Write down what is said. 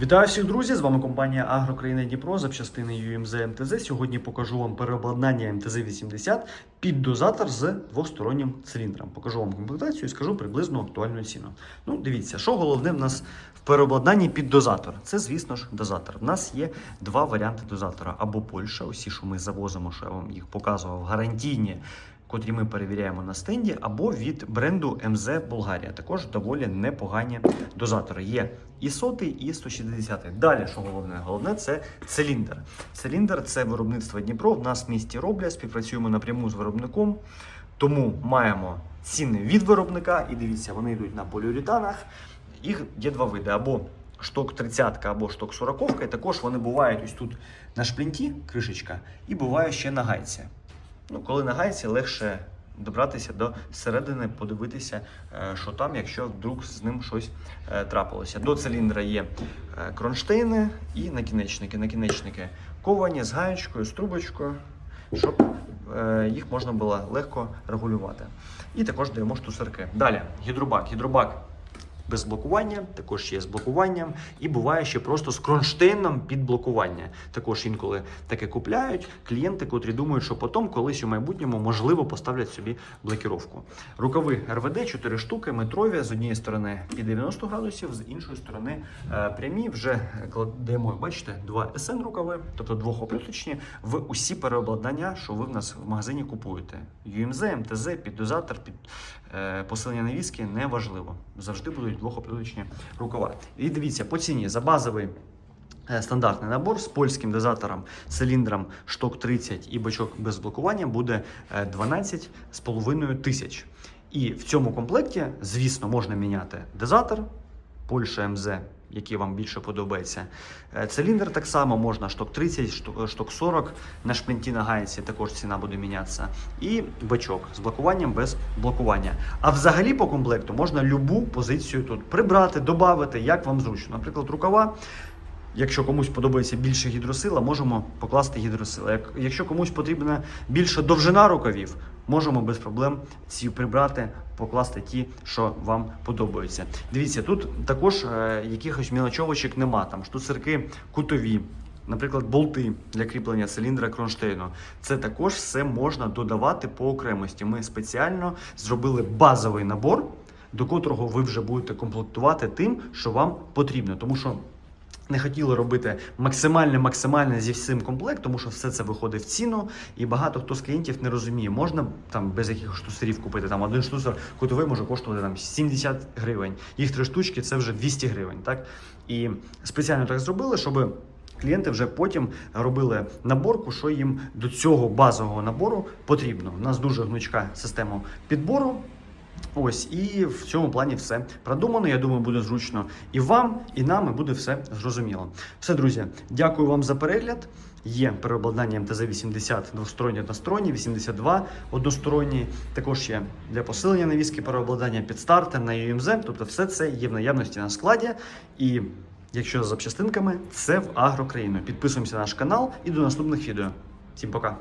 Вітаю всіх друзі! З вами компанія Агрокраїна Дніпро, запчастини UMZ МТЗ. Сьогодні покажу вам переобладнання МТЗ-80 під дозатор з двостороннім циліндром. Покажу вам комплектацію і скажу приблизно актуальну ціну. Ну, дивіться, що головне в нас в переобладнанні під дозатор. Це, звісно ж, дозатор. В нас є два варіанти дозатора: або Польща, усі, що ми завозимо, що я вам їх показував, гарантійні. Котрі ми перевіряємо на стенді, або від бренду МЗ Болгарія. Також доволі непогані дозатори. Є і сотий, і 160. Далі, що головне? Головне це циліндр. Циліндр це виробництво Дніпро. В нас в місті роблять, співпрацюємо напряму з виробником. Тому маємо ціни від виробника, і дивіться, вони йдуть на поліуретанах. Їх є два види: або шток 30 або шток 40 І також вони бувають ось тут на шплінті, кришечка, і буває ще на гайці. Ну, коли на гайці легше добратися до середини, подивитися, е, що там, якщо вдруг з ним щось е, трапилося. До циліндра є е, кронштейни і накінечники. Накінечники ковані з гаєчкою, з трубочкою, щоб їх можна було легко регулювати. І також даємо штуцерки. Далі гідробак. Гідробак без блокування, також є з блокуванням, і буває ще просто з кронштейном під блокування. Також інколи таке купляють клієнти, котрі думають, що потім колись у майбутньому можливо поставлять собі блокіровку. Рукави РВД 4 штуки, метрові з однієї сторони під 90 градусів, з іншої сторони е, прямі. Вже кладемо, бачите, два СН рукави, тобто двохоплюточні, в усі переобладнання, що ви в нас в магазині купуєте. UMZ, МТЗ, піддозатор, під е, посилення навіски не важливо. Завжди будуть двохоплюточні рукава. І дивіться, по ціні за базовий. е, Стандартний набор з польським дозатором, циліндром шток 30 і бачок без блокування буде е, 12,5 тисяч. І в цьому комплекті, звісно, можна міняти дозатор, Польща МЗ, який вам більше подобається. Е, Циліндр так само можна шток 30, шток- шток 40 на шпинті на гайці також ціна буде мінятися. І бачок з блокуванням без блокування. А взагалі по комплекту можна любу позицію тут прибрати, додати, як вам зручно. Наприклад, рукава. Якщо комусь подобається більше гідросила, можемо покласти гідросила. Якщо комусь потрібна більша довжина рукавів, можемо без проблем ці прибрати, покласти ті, що вам подобаються. Дивіться, тут також е, якихось мілочовочок нема. Там штуцерки кутові. Наприклад, болти для кріплення циліндра кронштейну. Це також все можна додавати по окремості. Ми спеціально зробили базовий набор, до котрого ви вже будете комплектувати тим, що вам потрібно. Тому що не хотіли робити максимально максимально зі всім комплект, тому що все це виходить в ціну, і багато хто з клієнтів не розуміє, можна там без якихось штуцерів купити. Там один штуцер кутовий може коштувати там 70 гривень. Їх три штучки це вже 200 гривень. Так і спеціально так зробили, щоб. Клієнти вже потім робили наборку, що їм до цього базового набору потрібно. У нас дуже гнучка система підбору. Ось і в цьому плані все продумано. Я думаю, буде зручно і вам, і нам, і буде все зрозуміло. Все, друзі, дякую вам за перегляд. Є переобладнання МТЗ-80 двосторонні односторонні, 82 односторонні. Також є для посилення навіски переобладнання під стартер на UMZ. Тобто, все це є в наявності на складі. І якщо за запчастинками, це в агрокраїну. Підписуємося на наш канал і до наступних відео. Всім пока!